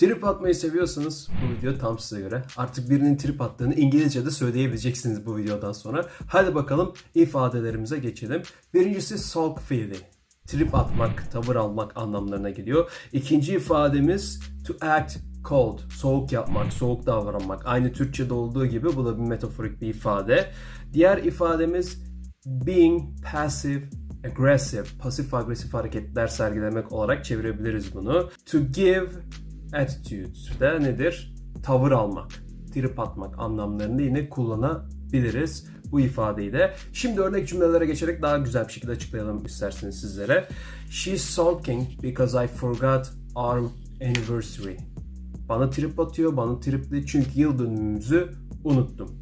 Trip atmayı seviyorsanız bu video tam size göre. Artık birinin trip attığını İngilizce'de söyleyebileceksiniz bu videodan sonra. Hadi bakalım ifadelerimize geçelim. Birincisi sulk feeling. Trip atmak, tavır almak anlamlarına geliyor. İkinci ifademiz to act cold. Soğuk yapmak, soğuk davranmak. Aynı Türkçe'de olduğu gibi bu da bir metaforik bir ifade. Diğer ifademiz being passive aggressive, pasif agresif hareketler sergilemek olarak çevirebiliriz bunu. To give attitude de nedir? Tavır almak, trip atmak anlamlarını yine kullanabiliriz bu ifadeyi de. Şimdi örnek cümlelere geçerek daha güzel bir şekilde açıklayalım isterseniz sizlere. She's sulking because I forgot our anniversary. Bana trip atıyor, bana tripli çünkü yıl dönümümüzü unuttum.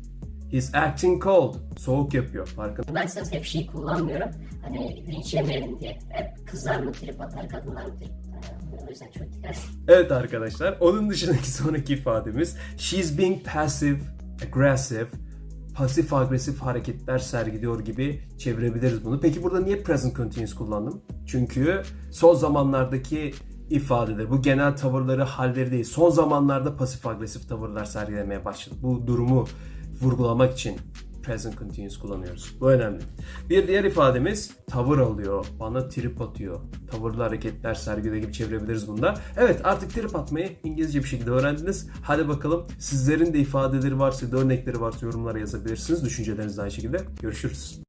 He's acting cold. Soğuk yapıyor. Farkında Ben ses hep şey kullanmıyorum. Hani linç yemeyelim diye. Hep kızlar mı trip atar, kadınlar mı trip atar. Evet arkadaşlar, onun dışındaki sonraki ifademiz she's being passive aggressive pasif agresif hareketler sergiliyor gibi çevirebiliriz bunu. Peki burada niye present continuous kullandım? Çünkü son zamanlardaki ifadeler, bu genel tavırları, halleri değil. Son zamanlarda pasif agresif tavırlar sergilemeye başladı. Bu durumu vurgulamak için present continuous kullanıyoruz. Bu önemli. Bir diğer ifademiz tavır alıyor, bana trip atıyor. Tavırlı hareketler sergiliyor gibi çevirebiliriz bunda. Evet artık trip atmayı İngilizce bir şekilde öğrendiniz. Hadi bakalım sizlerin de ifadeleri varsa, da örnekleri varsa yorumlara yazabilirsiniz. Düşünceleriniz de aynı şekilde. Görüşürüz.